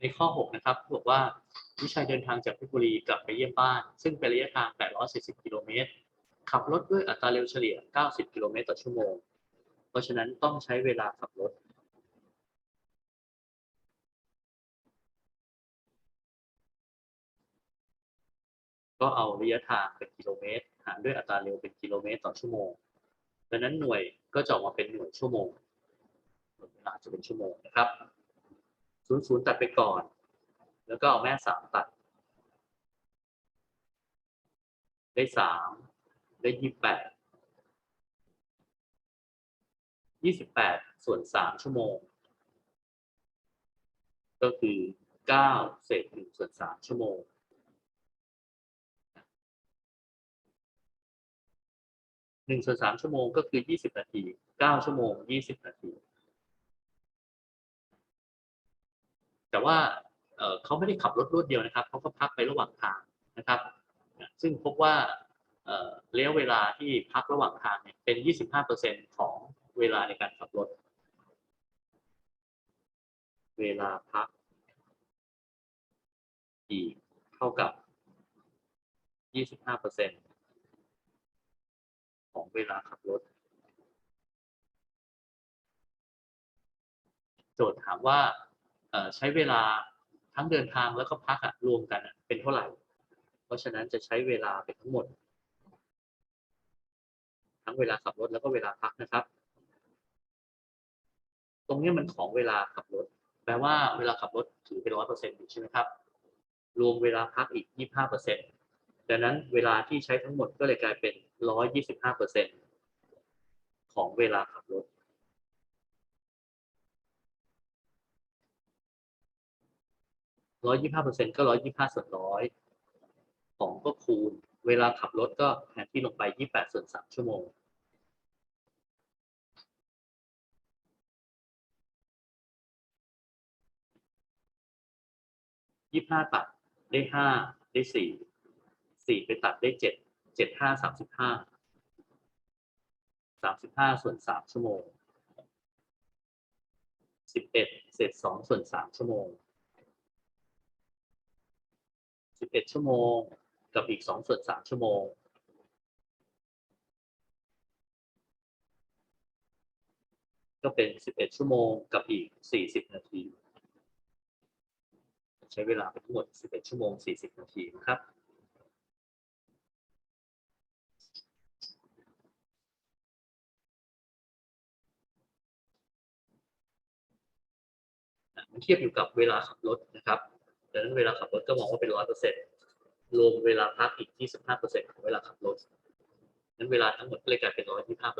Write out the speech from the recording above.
ในข้อ 6 นะครับบอกว่าวิชัยเดินทางจากเพชรบุรีกลับไปเยี่ยมบ้าน ซึ่งเป็นระยะทาง 840 กิโลเมตร ขับรถด้วยอัตราเร็วเฉลี่ย 90 กิโลเมตรต่อชั่วโมง เพราะฉะนั้นต้องใช้เวลาขับรถ ก็เอาระยะทางเป็นกิโลเมตร หารด้วยอัตราเร็วเป็นกิโลเมตรต่อชั่วโมงดังนั้นหน่วยก็จะออกมาเป็นหน่วยชั่วโมงเวลาจะเป็นชั่วโมงนะครับ ศูนย์ศูนย์ตัดไปก่อน แล้วก็เอาแม่สามตัด ได้สามได้ยี่แปดยี่สิบแปดส่วนสามชั่วโมง ก็คือเก้าเศษหนึ่งส่วนสามชั่วโมงหนึ่งส่วนสามชั่วโมงก็คือยี่สิบนาทีเก้าชั่วโมงยี่สิบนาที แต่ว่าเเขาไม่ได้ขับรถรวดเดียวนะครับเขาก็พักไประหว่างทางนะครับ ซึ่งพบว่าเระยะเวลาที่พักระหว่างทางเนี่ยเป็น 25%ของเวลาในการขับรถ เวลาพัก อีกเท่ากับ 25%ของเวลาขับรถ โจทย์ถามว่า ใช้เวลาทั้งเดินทางแล้วก็พักอะรวมกันเป็นเท่าไหร่ เพราะฉะนั้นจะใช้เวลาไปทั้งหมด ทั้งเวลาขับรถแล้วก็เวลาพักนะครับ ตรงนี้มันของเวลาขับรถ แปลว่าเวลาขับรถถือเป็นร้อยเปอร์เซ็นต์อยู่ใช่ไหมครับ รวมเวลาพักอีกยี่ห้าเปอร์เซ็นต์ดังนั้นเวลาที่ใช้ทั้งหมดก็เลยกลายเป็นร้อยยี่สิบห้าเปอร์เซ็นต์ของเวลาขับรถ ร้อยยี่ห้าเปอร์เซ็นก็ร้อยยี่ห้าส่วนร้อยของก็คูณ เวลาขับรถก็แทนที่ลงไปยี่แปดส่วนสามชั่วโมง ยี่ห้าตัดได้ห้าได้สี่สี่ไปตัดได้เจ็ดเจ็ดห้าสามสิบห้าสามสิบห้าส่วนสามชั่วโมงสิบเอ็ดเศษสองส่วนสามชั่วโมง สิบเอ็ดชั่วโมง กับอีกสองส่วนสามชั่วโมง ก็เป็นสิบเอ็ดชั่วโมง กับอีกสี่สิบนาที ใช้เวลาไปทั้งหมดสิบเอ็ดชั่วโมงสี่สิบนาทีนะครับมันเทียบอยู่กับเวลาขับรถนะครับ ดังนั้นเวลาขับรถก็มองว่าเป็นร้อยเปอร์เซ็นต์รวมเวลาพักอีกที่สิบห้าเของเวลาขับรถนั้นเวลาทั้งหมดก็เลยกลายเป็นร้อยที่125